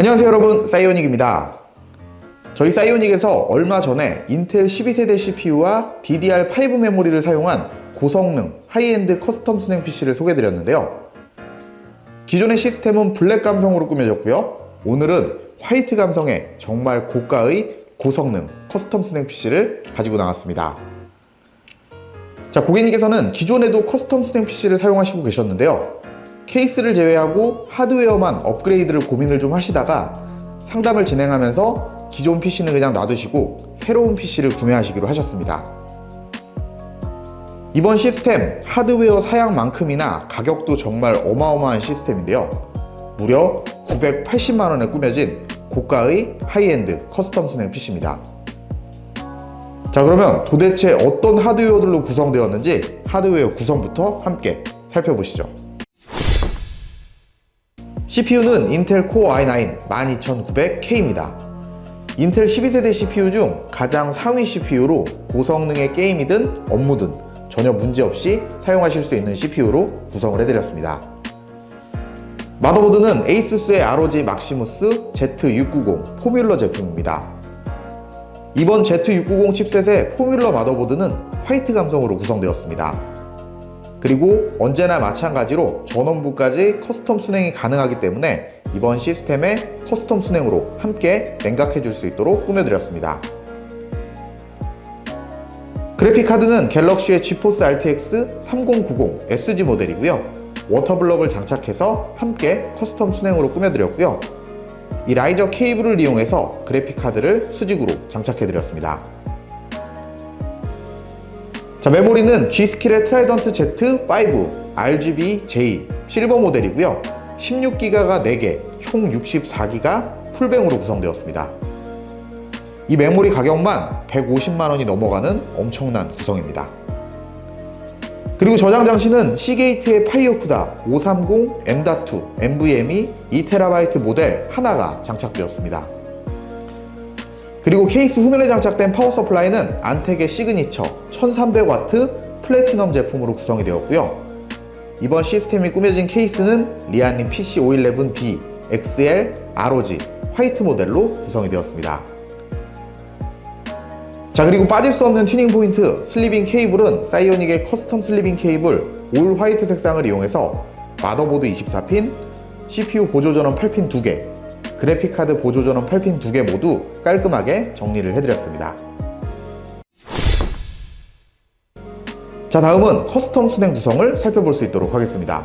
안녕하세요 여러분. 사이오닉입니다. 저희 사이오닉에서 얼마 전에 인텔 12세대 CPU와 DDR5 메모리를 사용한 고성능 하이엔드 커스텀 순행 PC를 소개해드렸는데요. 기존의 시스템은 블랙 감성으로 꾸며졌고요. 오늘은 화이트 감성의 정말 고가의 고성능 커스텀 순행 PC를 가지고 나왔습니다. 자 고객님께서는 기존에도 커스텀 순행 PC를 사용하시고 계셨는데요 케이스를 제외하고 하드웨어만 업그레이드를 고민을 좀 하시다가 상담을 진행하면서 기존 PC는 그냥 놔두시고 새로운 PC를 구매하시기로 하셨습니다. 이번 시스템 하드웨어 사양만큼이나 가격도 정말 어마어마한 시스템인데요. 무려 980만원에 꾸며진 고가의 하이엔드 커스텀 순행 PC입니다. 자 그러면 도대체 어떤 하드웨어들로 구성되었는지 하드웨어 구성부터 함께 살펴보시죠. CPU는 인텔 코어 i9 12900K입니다. 인텔 12세대 CPU 중 가장 상위 CPU로 고성능의 게임이든 업무든 전혀 문제없이 사용하실 수 있는 CPU로 구성을 해드렸습니다. 마더보드는 에이수스의 ROG 막시무스 Z690 포뮬러 제품입니다. 이번 Z690 칩셋의 포뮬러 마더보드는 화이트 감성으로 구성되었습니다. 그리고 언제나 마찬가지로 전원부까지 커스텀 순행이 가능하기 때문에 이번 시스템의 커스텀 순행으로 함께 냉각해 줄 수 있도록 꾸며드렸습니다. 그래픽카드는 갤럭시의 지포스 RTX 3090 SG 모델이고요. 워터블럭을 장착해서 함께 커스텀 순행으로 꾸며드렸고요. 이 라이저 케이블을 이용해서 그래픽카드를 수직으로 장착해드렸습니다. 자, 메모리는 G스킬의 트라이던트 Z5 RGB-J 실버 모델이고요. 16기가가 4개, 총 64기가 풀뱅으로 구성되었습니다. 이 메모리 가격만 150만 원이 넘어가는 엄청난 구성입니다. 그리고 저장 장치는 시게이트의 파이어쿠다 530 M.2 NVMe 2TB 모델 하나가 장착되었습니다. 그리고 케이스 후면에 장착된 파워 서플라이는 안텍의 시그니처 1300W 플래티넘 제품으로 구성이 되었고요. 이번 시스템이 꾸며진 케이스는 리안님 PC511B XL ROG 화이트 모델로 구성이 되었습니다. 자 그리고 빠질 수 없는 튜닝 포인트 슬리빙 케이블은 사이오닉의 커스텀 슬리빙 케이블 올 화이트 색상을 이용해서 마더보드 24핀, CPU 보조 전원 8핀 2개, 그래픽카드 보조 전원 8핀 2개 모두 깔끔하게 정리를 해드렸습니다. 자 다음은 커스텀 순행 구성을 살펴볼 수 있도록 하겠습니다.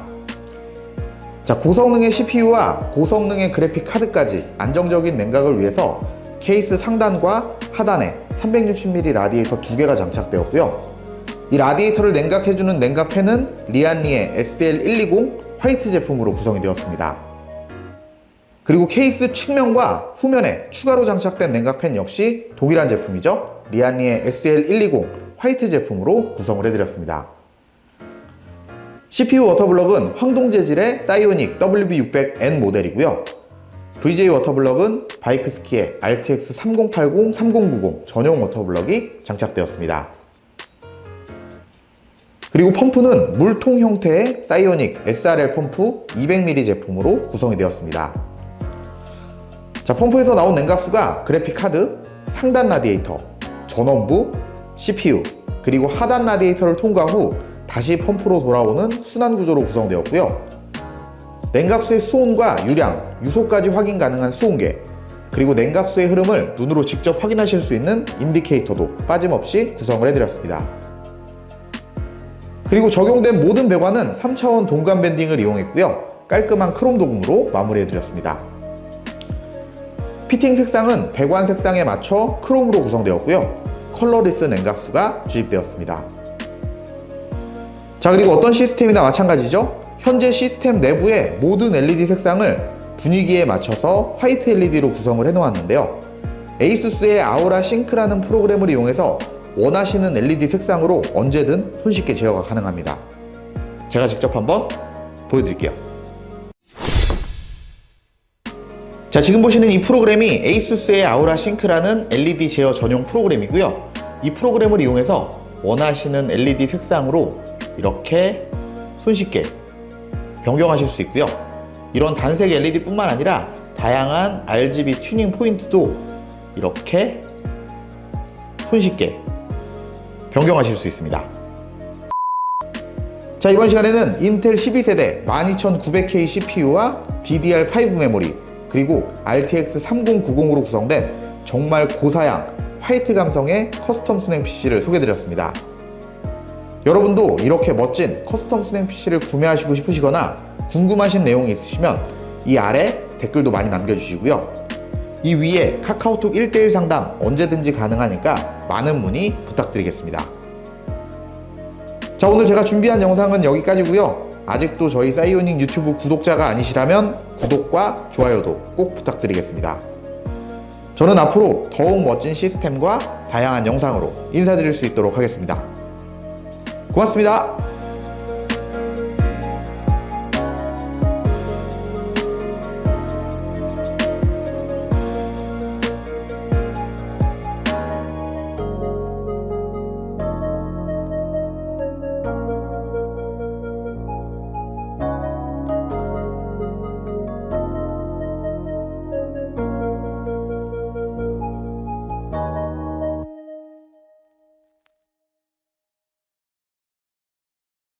자 고성능의 CPU와 고성능의 그래픽 카드까지 안정적인 냉각을 위해서 케이스 상단과 하단에 360mm 라디에이터 두 개가 장착되었고요. 이 라디에이터를 냉각해주는 냉각팬은 리안리의 SL120 화이트 제품으로 구성이 되었습니다. 그리고 케이스 측면과 후면에 추가로 장착된 냉각팬 역시 동일한 제품이죠. 리안리의 SL120 화이트 제품으로 구성을 해드렸습니다. CPU 워터블럭은 황동 재질의 사이오닉 WB600N 모델이고요. VJ 워터블럭은 바이크스키의 RTX 3080, 3090 전용 워터블럭이 장착되었습니다. 그리고 펌프는 물통 형태의 사이오닉 SRL 펌프 200ml 제품으로 구성이 되었습니다. 자, 펌프에서 나온 냉각수가 그래픽 카드, 상단 라디에이터, 전원부, CPU, 그리고 하단 라디에이터를 통과 후 다시 펌프로 돌아오는 순환 구조로 구성되었고요. 냉각수의 수온과 유량, 유소까지 확인 가능한 수온계, 그리고 냉각수의 흐름을 눈으로 직접 확인하실 수 있는 인디케이터도 빠짐없이 구성을 해드렸습니다. 그리고 적용된 모든 배관은 3차원 동간 밴딩을 이용했고요. 깔끔한 크롬 도금으로 마무리해드렸습니다. 피팅 색상은 배관 색상에 맞춰 크롬으로 구성되었고요. 컬러리스 냉각수가 주입되었습니다. 자 그리고 어떤 시스템이나 마찬가지죠. 현재 시스템 내부의 모든 LED 색상을 분위기에 맞춰서 화이트 LED로 구성을 해놓았는데요. 에이수스의 아우라 싱크라는 프로그램을 이용해서 원하시는 LED 색상으로 언제든 손쉽게 제어가 가능합니다. 제가 직접 한번 보여드릴게요. 자, 지금 보시는 이 프로그램이 에이수스의 아우라 싱크라는 LED 제어 전용 프로그램이고요. 이 프로그램을 이용해서 원하시는 LED 색상으로 이렇게 손쉽게 변경하실 수 있고요. 이런 단색 LED뿐만 아니라 다양한 RGB 튜닝 포인트도 이렇게 손쉽게 변경하실 수 있습니다. 자 이번 시간에는 인텔 12세대 12900K CPU와 DDR5 메모리 그리고 RTX 3090으로 구성된 정말 고사양 화이트 감성의 커스텀 수냉 PC를 소개드렸습니다. 여러분도 이렇게 멋진 커스텀 수냉 PC를 구매하시고 싶으시거나 궁금하신 내용이 있으시면 이 아래 댓글도 많이 남겨주시고요. 이 위에 카카오톡 1대1 상담 언제든지 가능하니까 많은 문의 부탁드리겠습니다. 자 오늘 제가 준비한 영상은 여기까지고요. 아직도 저희 사이오닉 유튜브 구독자가 아니시라면 구독과 좋아요도 꼭 부탁드리겠습니다. 저는 앞으로 더욱 멋진 시스템과 다양한 영상으로 인사드릴 수 있도록 하겠습니다. 고맙습니다.